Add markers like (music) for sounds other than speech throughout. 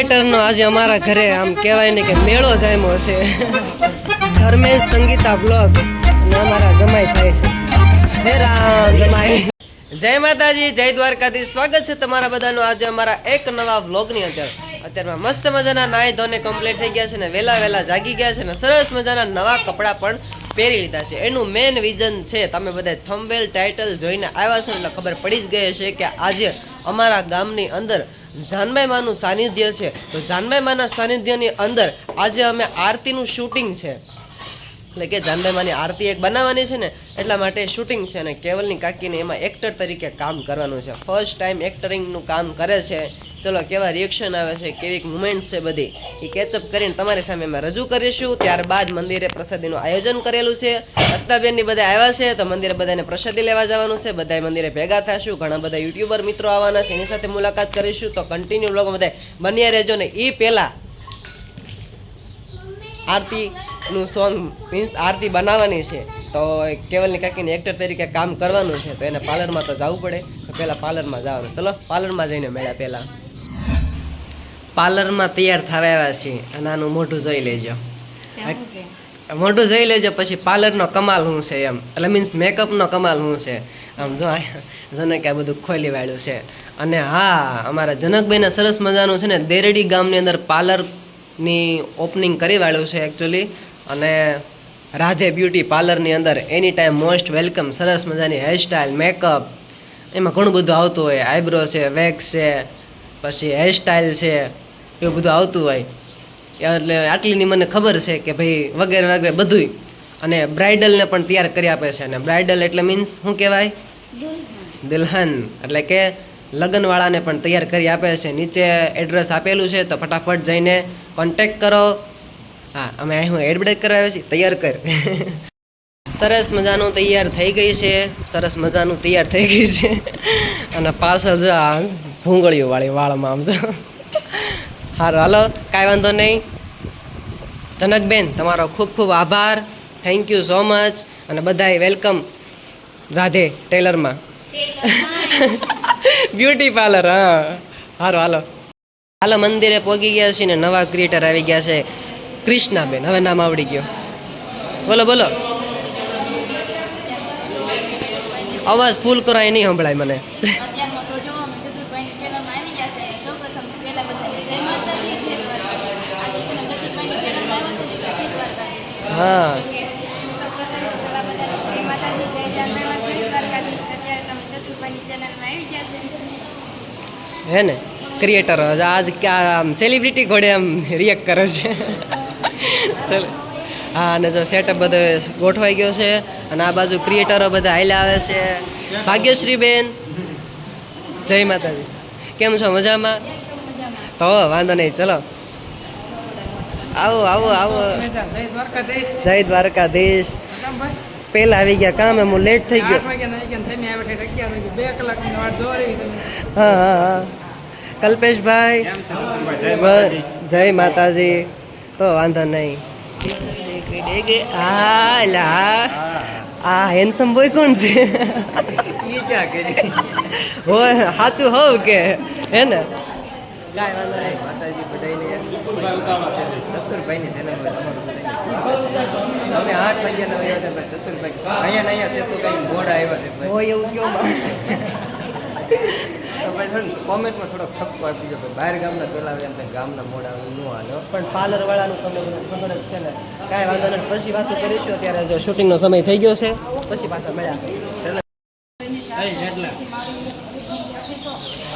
ક્રિએટરનો આજે અમારા ઘરે આમ કહેવાય ને કે મેળો જામ્યો છે. ધર્મેશ સંગીતા બ્લોગ અને અમારા જમાઈ થાય છે. જય માતાજી, જય દ્વારકાથી સ્વાગત છે તમારા બધાનું આજે અમારા એક નવા વ્લોગની અંદર. અત્યારમાં મસ્ત મજાના નાય ધોને કમ્પ્લીટ થઈ ગયા છે ને વહેલા વહેલા જાગી ગયા છે ને સરસ મજાના નવા કપડાં પણ પહેરી લીધા છે. એનું મેઇન વિઝન છે, તમે બધા થંબેલ ટાઇટલ જોઈને આવ્યા છો એટલે ખબર પડી જ ગઈ છે કે આજે અમારા ગામની અંદર જાનબાઈ માનું સાનિધ્ય છે. તો જાનબાઈ માના સાનિધ્યની અંદર આજે અમે આરતીનું શૂટિંગ છે. એટલે કે જાનબાઈ માની આરતી એક બનાવવાની છે ને, એટલા માટે શૂટિંગ છે અને કેવલની કાકીને એમાં એક્ટર તરીકે કામ કરવાનું છે. ફર્સ્ટ ટાઈમ એક્ટરિંગનું કામ કરે છે. ચલો, કેવા રિએક્શન આવે છે કેવી મુમેન્ટ છે બધી, એ કેચઅપ કરીને તમારી સામે અમે રજૂ કરીશું. ત્યારબાદ મંદિરે પ્રસાદીનું આયોજન કરેલું છે. અસ્તાબેનની બધા આવ્યા છે, તો મંદિરે બધાને પ્રસાદી લેવા જવાનું છે. બધા મંદિરે ભેગા થશું. ઘણા બધા યુટ્યુબર મિત્રો આવવાના છે, એની સાથે મુલાકાત કરીશું. તો કન્ટિન્યુ લોકો બધા બન્યા રહેજો ને એ પહેલાં આરતીનું સોંગ મીન્સ આરતી બનાવવાની છે. તો કેવલની કાકીને એક્ટર તરીકે કામ કરવાનું છે, તો એને પાર્લરમાં તો જવું પડે. તો પહેલાં પાર્લરમાં જવાનું. ચલો, પાર્લરમાં જઈને મળ્યા પહેલાં. પાર્લરમાં તૈયાર થવા આવ્યા છીએ અને આનું મોઢું જોઈ લેજો. મોઢું જોઈ લેજો પછી પાર્લરનો કમાલ શું છે એમ? એટલે મીન્સ મેકઅપનો કમાલ શું છે? આમ જો જનકે આ બધું ખોલી વાળ્યું છે. અને હા અમારા જનકભાઈને સરસ મજાનું છે ને દેરડી ગામની અંદર પાર્લરની ઓપનિંગ કરી વાળ્યું છે એકચ્યુઅલી અને રાધે બ્યુટી પાર્લરની અંદર એની ટાઈમ મોસ્ટ વેલકમ સરસ મજાની હેરસ્ટાઇલ મેકઅપ એમાં ઘણું બધું આવતું હોય. આઈબ્રો છે વેક્સ છે પછી હેરસ્ટાઈલ છે, એવું બધું આવતું હોય. એટલે આટલીની મને ખબર છે કે ભાઈ વગેરે વગેરે બધુંય. અને બ્રાઇડલને પણ તૈયાર કરી આપે છે. અને બ્રાઇડલ એટલે મીન્સ શું કહેવાય? દુલ્હન. એટલે કે લગ્નવાળાને પણ તૈયાર કરી આપે છે. નીચે એડ્રેસ આપેલું છે, તો ફટાફટ જઈને કોન્ટેક કરો. હા, અમે હું એડવર્ટાઈઝ કરવા છીએ. તૈયાર કર. (laughs) સરસ મજાનું તૈયાર થઈ ગઈ છે. સરસ મજાનું તૈયાર થઈ ગઈ છે. અને પાછળ જો આ ભૂંગળીઓ વાળી વાળમાં આમ જો સારું હાલો, કાંઈ વાંધો નહીં. જનકબેન, તમારો ખૂબ ખૂબ આભાર. થેન્ક યુ સો મચ અને બધાય વેલકમ રાધે ટેલરમાં બ્યુટી પાર્લર હા. સારું હાલો. હાલો, મંદિરે પહોંચી ગયા છીએ ને નવા ક્રિએટર આવી ગયા છે. ક્રિષ્નાબેન હવે નામ આવડી ગયો. બોલો બોલો. અવાજ ફૂલ કરો એ નહીં, સંભળાય મને અત્યારમાં તો જો અમે ચતુરભાઈની ચેનલમાં આવી ગયા છે સૌપ્રથમ તો પહેલા બધાને જય માતાજી જય દ્વારકાધીશ આજે છે ને ચતુરભાઈની ચેનલમાં આવ્યા છે ને એટલે જય દ્વારકાધીશ હા સૌપ્રથમ તો પહેલા બધાને જય માતાજી જય જાનભાઈમાં જય દ્વારકાધીશ અત્યારે તમે ચતુરભાઈની ચેનલમાં આવી ગયા છે. હે ને? ક્રિએટર આજ આમ સેલિબ્રિટી ઘોડે આમ રિએક્ટ કરે છે. ચલ. હા અને જો સેટઅપ બધો ગોઠવાઈ ગયો છે અને આ બાજુ ક્રિએટરો બધા હાઈલા આવે છે. ભાગ્યશ્રીબેન. જય માતાજી. કેમ છો? મજામાં? તો વાંધો નહીં. ચલો. આવો આવો આવો જય દ્વારકાધીશ જય દ્વારકાધીશ પહેલા આવી ગયા કામ એમ લેટ થઈ ગયો આઠ વાગ્યા નહીં ગયા થઈને આવ્યા છે અગિયાર વાગે બે કલાકની વાટ જોવા રહી તમે હા હા હા કલ્પેશભાઈ બ- જય માતાજી તો વાંધો નહીં હા એટલે હા આ હેન્ડસમ બોય કોણ છે એ ક્યાં કરી હોય સાચું હોવ કે હે ને કાંઈ વાંધો નહીં માતાજી બધાને સત્તરભાઈની તમારું અમે આઠ વાગ્યાના આવ્યા હતા ભાઈ સત્તરભાઈ. અહીંયા ને અહીંયા છે તો કઈ મોડા આવ્યા છે ભાઈ. હોય એવું કેવું તો ભાઈ કોમેન્ટમાં થોડોક ઠપકો આપી ગયો બહાર ગામના પેલા આવ્યા ભાઈ ગામના મોડા ન હાલો પણ પાર્લર વાળાનું તમને ખબર જ છે ને. કાંઈ વાંધો નહીં પછી વાતો કરીશું. અત્યારે જો શૂટિંગનો સમય થઈ ગયો છે પછી પાછા મળ્યા.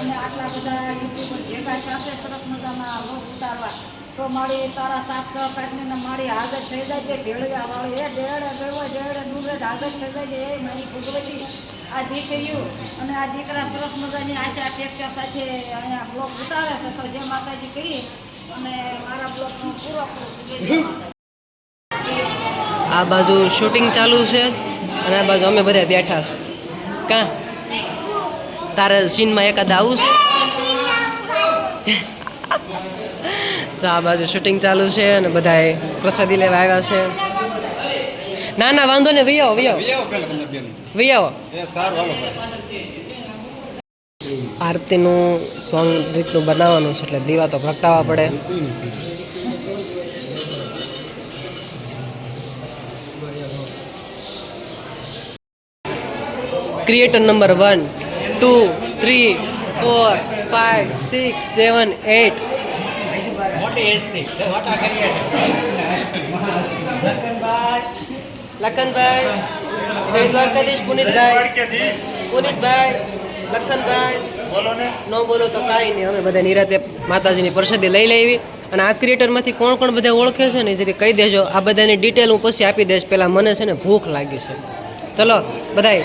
અને આટલા બધા યુટ્યુબર ભેગા થશે સરસ તો મારી તારા સાત છ કાઢને મારી હાજર થઈ જાય છે ભેળિયા વાળી એ ડેડે ગયો ડેડે ડુંગરે હાજર થઈ જાય છે એ મારી ભગવતી આ દીકરીઓ અને આ દીકરા સરસ મજાની આશા અપેક્ષા સાથે અહીંયા બ્લોક ઉતારે છે તો જે માતાજી કરી અને મારા બ્લોકનો પૂરો. આ બાજુ શૂટિંગ ચાલુ છે અને આ બાજુ અમે બધા બેઠા છે. કાં? તારે સીનમાં એકાદ આવું છે? તો આ બાજુ શૂટિંગ ચાલુ છે અને બધાએ પ્રસાદી લેવા આવ્યા છે. ના ના વાંધો ને વી આવો વી આવો. આરતીનું સોંગ રીતનું બનાવવાનું છે એટલે દીવા તો પ્રગટાવવા પડે. Creator number one two three four five six seven eight લખનભાઈ જય દ્વારકાધીશ પુનિતભાઈ. પુનિતભાઈ, લખનભાઈ. ન બોલો તો કાંઈ નહીં. અમે બધા નિરાતે માતાજીની પ્રસાદી લઈ લેવી. અને આ ક્રિએટરમાંથી કોણ કોણ બધા ઓળખે છે ને જે કહી દેજો. આ બધાની ડિટેલ હું પછી આપી દઈશ. પહેલાં મને છે ને ભૂખ લાગી છે. ચલો, બધાય.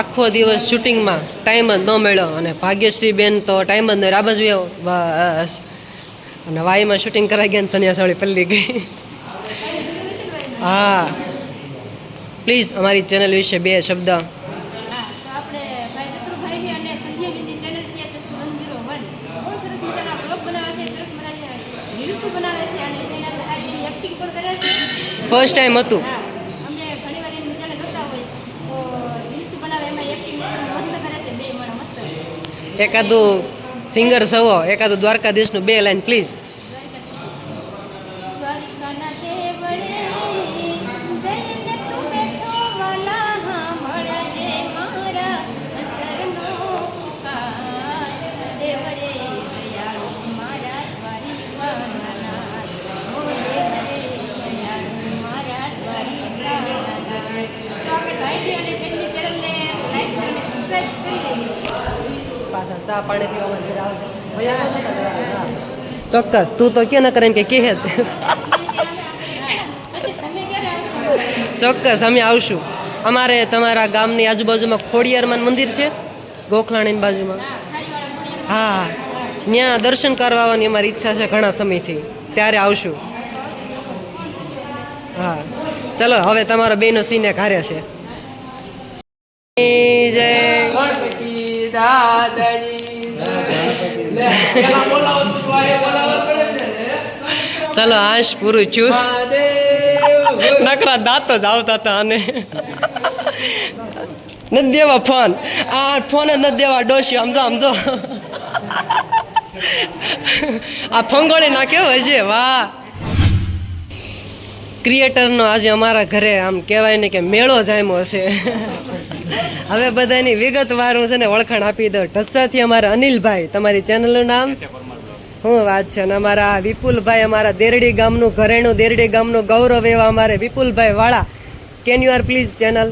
આખો દિવસ શૂટિંગમાં ટાઈમ જ ન મળ્યો અને ભાગ્યશ્રી બેન તો ટાઈમ જ નહીં. રાબજ વ્યો બસ. અને વાઈમાં શૂટિંગ કરાઈ ગયા સન્યાસાવળી પલ્લી ગઈ. હા. પ્લીઝ અમારી ચેનલ વિશે બે શબ્દ. ફર્સ્ટ ટાઈમ આપણે એકાદું સિંગર સવો એકાદું દ્વારકાધીશનું બે લાઈન પ્લીઝ ચા પાણી પીવા ચોક્કસ. તું તો કે ન કરે એમ કે કહે ચોક્કસ અમે આવશું. અમારે તમારા ગામની આજુબાજુમાં ખોડિયારમાં મંદિર છે ગોખલાણીની બાજુમાં. હા હા ત્યાં દર્શન કરવા આવવાની અમારી ઈચ્છા છે ઘણા સમયથી. ત્યારે આવશું. હા. ચલો હવે તમારો બેનો સીને કાર્ય છે. જય. ગણપતિ ચલો આશ પૂરું છું. નકરા દાંત જ આવતા હતા અને ન દેવા ફોન. આ ફોન જ ન દેવા ડોશી આમ તો આમ તો આ ફંગોળી નાખ્યો હશે વાહ. ક્રિએટરનો આજે અમારા ઘરે આમ કહેવાય ને કે મેળો જામ્યો હશે હવે બધાની વિગતવાર હું છે ને ઓળખાણ આપી દઉં ઢસાથી અમારા અનિલભાઈ તમારી ચેનલનું નામ? હું વાત છે. અને અમારા વિપુલભાઈ અમારા દેરડી ગામનું ઘરેણું દેરડી ગામનું ગૌરવ એવા અમારે વિપુલભાઈ વાળા. Can you are please channel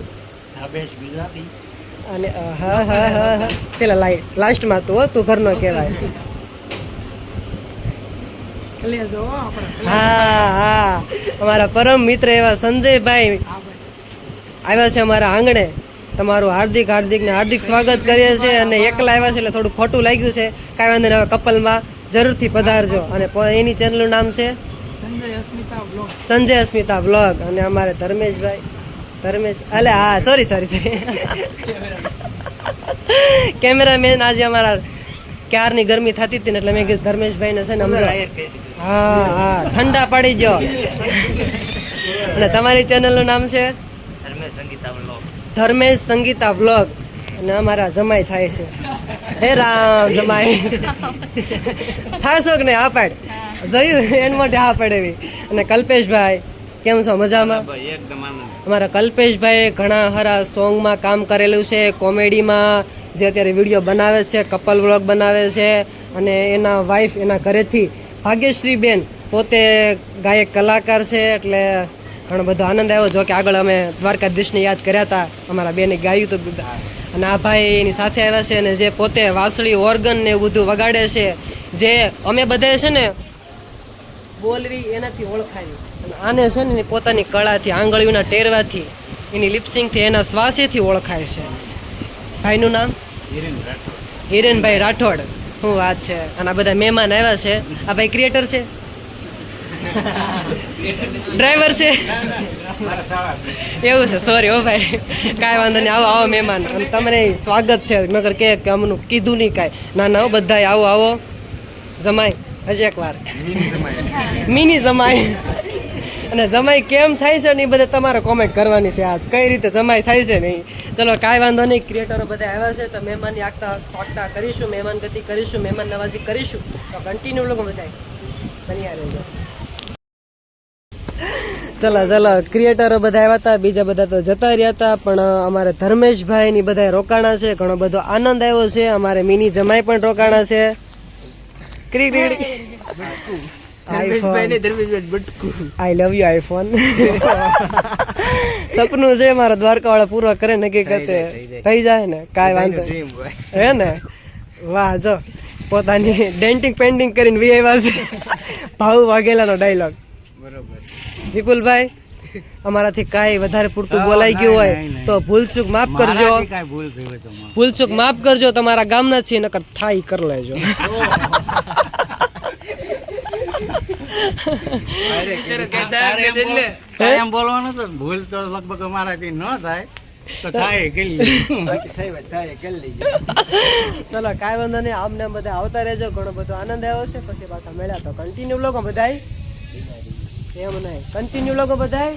અને હા હા હા છેલ્લા લાઈ લાસ્ટમાં તું હો, તું ઘરનો કહેવાય. હા હા. અમારા પરમ મિત્ર એવા સંજયભાઈ આવ્યા છે અમારા આંગણે. તમારું હાર્દિક હાર્દિક ને હાર્દિક સ્વાગત કરીએ છીએ અને એકલા આવ્યા છે એટલે થોડું ખોટું લાગ્યું છે. કાંઈ વાંધો નહીં હવે કપલમાં જરૂરથી પધારજો. અને એની ચેનલનું નામ છે? સંજય અસ્મિતા બ્લોગ સંજય અસ્મિતા બ્લોગ અને અમારે ધર્મેશભાઈ ધર્મેશ અલે હા સોરી સોરી સોરી કેમેરામેન આજે અમારા ક્યારની ગરમી થતી હતી ને એટલે મેં કીધું ધર્મેશભાઈને છે ને સમજો હા હા ઠંડા પડી ગયો. અને તમારી ચેનલનું નામ છે? ધર્મેશ સંગીતા બ્લોગ અને અમારા જમાઈ થાય છે. હે રામ જમાઈ. થાશો કે નહીં હા પાડ. જોયું એન માટે હા પાડ એવી અને કલ્પેશભાઈ કેમ છો? મજામાં? અમારા કલ્પેશભાઈ ઘણા હરા સોંગમાં કામ કરેલું છે કોમેડીમાં. જે અત્યારે વીડિયો બનાવે છે કપલ વ્લોગ બનાવે છે. અને એના વાઈફ એના ઘરેથી ભાગ્યશ્રી બેન પોતે ગાયક કલાકાર છે એટલે ઘણો બધો આનંદ આવ્યો. જો કે આગળ અમે દ્વારકાધીશને યાદ કર્યા હતા, અમારા બેને ગાયું હતું. બધા અને આ ભાઈ એની સાથે આવ્યા છે અને જે પોતે વાંસળી, ઓર્ગન ને એવું બધું વગાડે છે, જે અમે બધાએ છે ને બોલવી એનાથી ઓળખાયું આને છે ને પોતાની કળાથી, આંગળીઓના ટેરવાથી, એની લિપસિંગથી એના શ્વાસેથી ઓળખાય છે. ભાઈનું નામ? હિરેનભાઈ રાઠોડ. શું વાત છે. અને આ બધા મહેમાન આવ્યા છે. આ ભાઈ ક્રિએટર છે? ડ્રાઈવર છે? એવું છે સોરી હો ભાઈ. કાંઈ વાંધો નહીં આવો આવો મહેમાન. તમને સ્વાગત છે નગર કે અમનું કીધું નહીં કાંઈ. ના ના બધા બધાય આવો આવો. જમાય હજી એક વાર મિની જમાય અને જમાઈ કેમ થાય છે ને એ બધા તમારે કોમેન્ટ કરવાની છે આજ. કઈ રીતે જમાઈ થાય છે નહીં. ચલો કાંઈ વાંધો નહીં ક્રિએટરો બધા આવ્યા છે તો મહેમાનની આગતા સ્વાગતા કરીશું મહેમાન ગતિ કરીશું મહેમાન નવાજી કરીશું. તો કન્ટિન્યુ લોકો બધા બન્યા રહેજો. ચલો ચલો. ક્રિએટરો બધા આવ્યા હતા બીજા બધા તો જતા રહ્યા હતા પણ અમારે ધર્મેશભાઈ ની બધા રોકાણા છે ઘણો બધો આનંદ આવ્યો છે અમારે મિની જમાઈ પણ રોકાણા છે. આઈ લવ યુ આઈફોન સપનું છે મારા દ્વારકા વાળા પૂરા કરે નક્કી કરતે થઈ જાય ને કાંઈ વાંધો હે ને? વાહ જો. પોતાની ડેન્ટિંગ પેન્ટિંગ કરીને વી આવ્યા છે. ભાવ વાઘેલાનો ડાયલોગ બરોબર. વિપુલભાઈ અમારાથી કાંઈ વધારે પૂરતું બોલાઈ ગયું હોય તો ભૂલચૂક માફ કરજો. ભૂલચૂક માફ કરજો તમારા ગામના છીએ નકર થાય કર લેજો. એમ બોલવાનું તો ભૂલ તો લગભગ અમારાથી ન થાય તો થાય કરી લઈએ. બાકી થઈ હોય થાય કરી લઈએ ચલો કાંઈ વાંધો નહીં આમને બધા આવતા રહેજો ઘણો બધો આનંદ આવ્યો છે. પછી પાછા મળ્યા તો કન્ટિન્યુ લોકો બધાય. એમ નહીં. કન્ટિન્યુ લોકો બધાય?